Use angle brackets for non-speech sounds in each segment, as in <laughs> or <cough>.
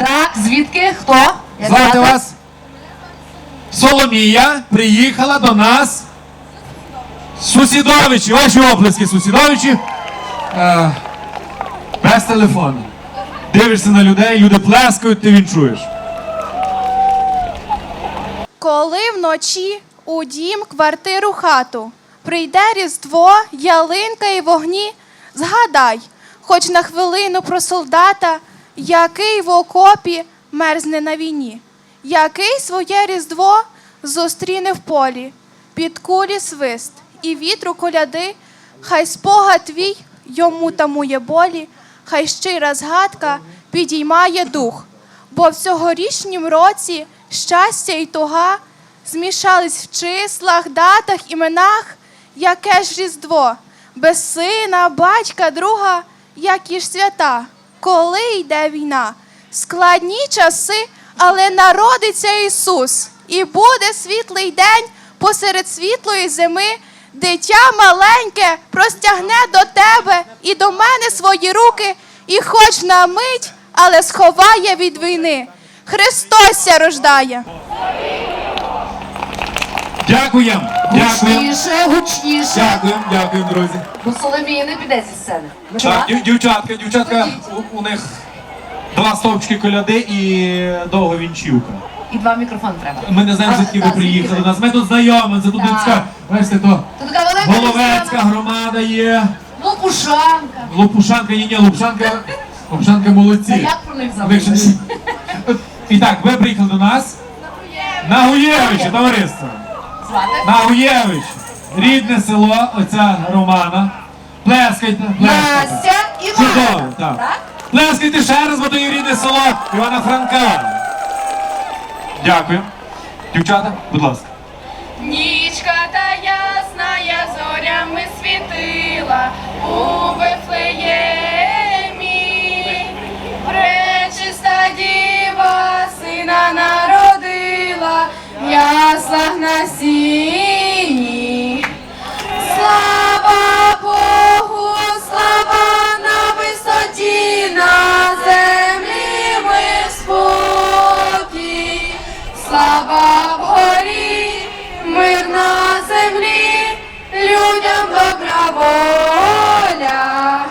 Так, звідки? Хто? Як Звати вас? Соломія приїхала до нас. Сусідовичі, ваші оплески, сусідовичі. Е, без телефону. Дивишся на людей, люди плескають, ти вінчуєш. Коли вночі у дім, квартиру, хату прийде різдво, ялинка і вогні, згадай, хоч на хвилину про солдата, який в окопі мерзне на війні, який своє різдво зустріне в полі, під кулі свист і вітру коляди, хай спогад твій йому тамує болі, хай щира згадка підіймає дух. Бо в цьогорічнім році щастя і туга змішались в числах, датах, іменах, яке ж різдво, без сина, батька, друга, які ж свята, коли йде війна, складні часи, але народиться Ісус, і буде світлий день посеред світлої зими. Дитя маленьке простягне до тебе і до мене свої руки, і хоч на мить, але сховає від війни. Христос рождає. Дякуємо. Дякуємо. Гучніше, гучніше. Дякуємо, дякуємо, друзі. Бо Соломія не піде зі сцени. Так, дів- дівчатка, дівчатка, у, у них два стовпчики коляди і довга вінчівка. І два мікрофони треба. Ми не знаємо, А, звідки ви так, приїхали звідки до нас. Ми тут знайомі, це тут Так. людська. Бачите, то Тут така велика Головецька сцена. громада є. Лопушанка. Лопушанка, ні, ні, Лопушанка, Лопушанка Та молодці. як про них Ви ще забути? не- І так, ви приїхали до нас. На Гуєвича, товариство. Звати? На Рідне село, оця Романа. Плескайте, плескайте. Настя і Чудово, так. Так? Плескайте ще раз, бо то є рідне село Івана Франка. Дякую. Дівчата, будь ласка. Нічка та ясна я зорями світила у на сіні. Слава Богу, слава на висоті, на землі мир спокій. Слава вгорі, мир на землі, людям добра воля.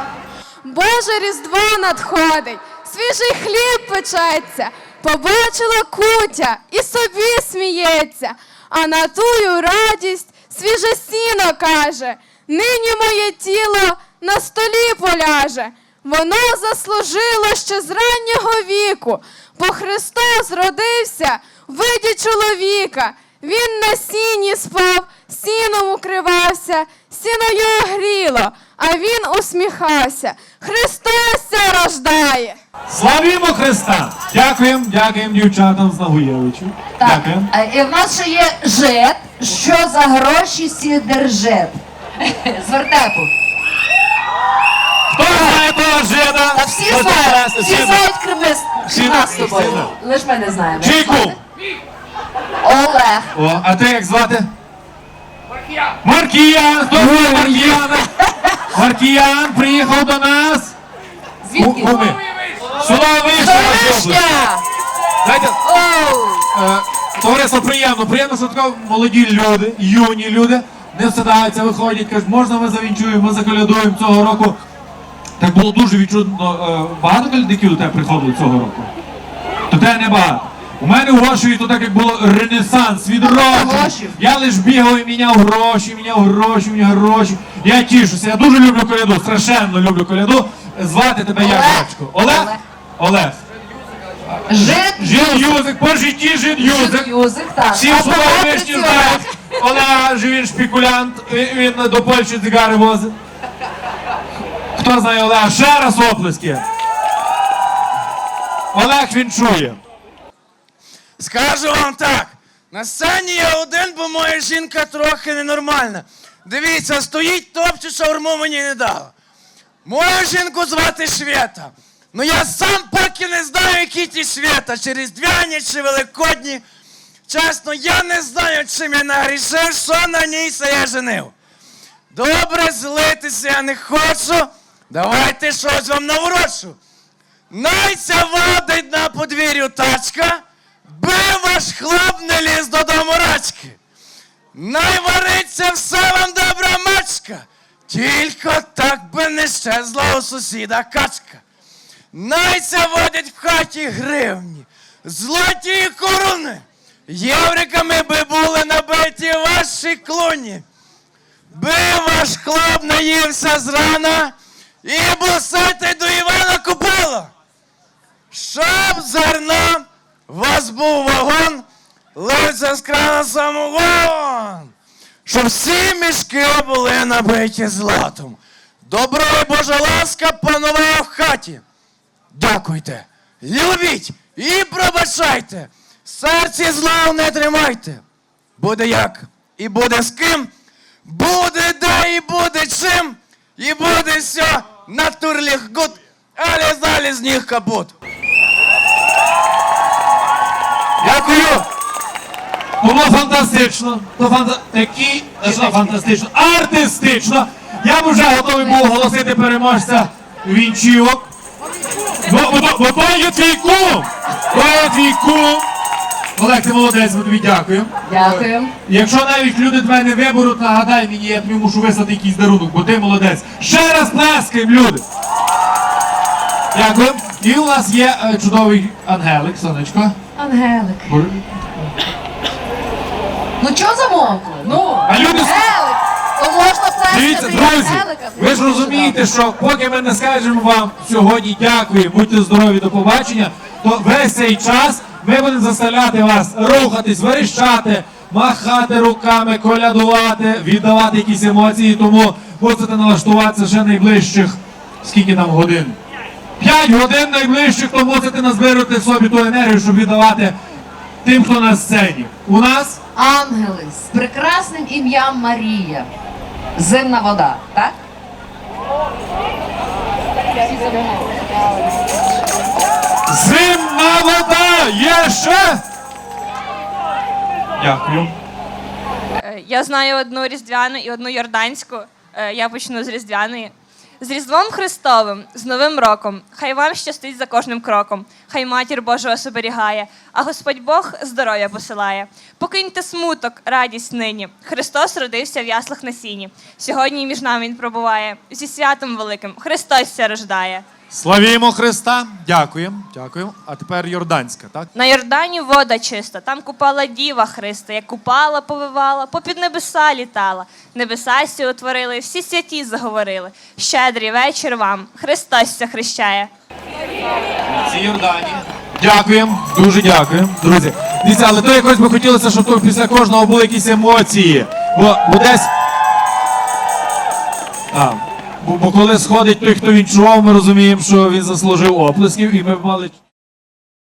Боже Різдво надходить, свіжий хліб печеться, побачила кутя і собі сміється, а на тую радість свіже сіно каже, нині моє тіло на столі поляже. Воно заслужило ще з раннього віку, бо Христос родився в виді чоловіка. Він на сіні спав, сіном укривався, сіно його гріло, а він усміхався. Христос ся рождає. Славімо Христа! Дякуємо, дякуємо дівчатам з Нагуєвичу. Так. А, І в нас ще є жет. Що за гроші сі держет? <laughs> З вертепу. Хто знає того жида? Та всі От знають, всі знають Кремлес. Всі нас з знають, тобою. знають. Лиш ми не знаємо. Чийку? Олег. О, а ти як звати? Маркіян. Маркіян! Хто знає Маркіяна? Маркіян приїхав до нас. Звідки? Вишня! Знаєте, Оу! Е, Товариство приємно, приємно, що тако молоді люди, юні люди не встидаються, виходять, кажуть, можна ми завінчуємо, ми заколядуємо цього року. Так було дуже відчутно. Е, Багато колядників до тебе приходило цього року? До тебе не багато. У мене в Гошеві то так як було ренесанс, відродження. Я лиш бігав і міняв гроші, міняв гроші, міняв гроші. Я тішуся, я дуже люблю коляду, страшенно люблю коляду. Звати тебе як, Олег. Олег? Олег. Жит. Юзик, по житті Жін Юзик. Юзик, так. Всі А вишні цього. знають. Олег же він шпекулянт, він, він до Польщі цигари возить. Хто знає Олега? Ще раз оплески. Олег він чує. Скажу вам так. На сцені я один, бо моя жінка трохи ненормальна. Дивіться, стоїть топче, шаурму мені не дала. Мою жінку звати Швета. Ну я сам поки не знаю, які ті свята, через двяні чи великодні. Чесно, я не знаю, чим я нагрішив, що на ній се я женив. Добре, злитися я не хочу. Давайте щось вам наворочу. Найся водить на подвір'ю тачка, би ваш хлоп не ліз додому рачки. Найвариться все вам добра мачка, тільки так би не щезла у сусіда качка. Найця водять в хаті гривні, злоті і корони, євриками би були набиті ваші клуні. Би ваш хлоп наївся зрана і бусити до Івана Купала. Щоб зерна вас був вагон, лився з крана самогон. Щоб всі мішки були набиті златом. Добро і Божа ласка панувала в хаті. Дякуйте, любіть і пробачайте. Серці зла не тримайте. Буде як і буде з ким, буде де і буде чим, і буде все натурліх гуд, але залі з них капут. Дякую! Було фантастично. То фанта... такі е, фантастично, артистично. Я вже готовий був оголосити переможця вінчівок. Бо, бо, бо, бо то є твій кум! То є твій кум! Олег, ти молодець, ми тобі дякую. Дякую. Якщо навіть люди тебе не виберуть, нагадай мені, я тобі мушу вислати якийсь дарунок, бо ти молодець. Ще раз плескаємо, люди! Дякую. І у нас є е, чудовий ангелик, сонечко. Ангелик. Ну чого замовкли? Ну, А люди с- Ангелик! То можна Дивіться, друзі, ви ж розумієте, що поки ми не скажемо вам сьогодні дякую, будьте здорові, до побачення, то весь цей час ми будемо заставляти вас рухатись, верещати, махати руками, колядувати, віддавати якісь емоції, тому мусите налаштуватися ще найближчих, скільки там годин? П'ять годин найближчих, то мусите назбирати в собі ту енергію, щоб віддавати тим, хто на сцені. У нас Ангели з прекрасним ім'ям Марія. Зимна вода, так? Зимна вода є ще. Дякую. Е, Я знаю одну різдвяну і одну йорданську. Е, Я почну з різдвяної. З Різдвом Христовим, з Новим роком. Хай вам щастить за кожним кроком. Хай матір Божа вас оберігає, а Господь Бог здоров'я посилає. Покиньте смуток, радість нині. Христос родився в яслах на сіні. Сьогодні між нами він пробуває. Зі святом великим Христос ся рождає. Славімо Христа. Дякуємо. Дякуємо. А тепер Йорданська, так? На Йордані вода чиста, там купала діва Христа, як купала, повивала, попід небеса літала. Небеса сі утворили, всі святі заговорили. Щедрий вечір вам, Христос ся хрещає. Ці Йордані. Дякуємо, дуже дякуємо, друзі. Дивіться, але то якось би хотілося, щоб тут після кожного були якісь емоції. Бо, бо десь. А, бо, коли сходить той, хто відчував, ми розуміємо, що він заслужив оплесків, і ми мали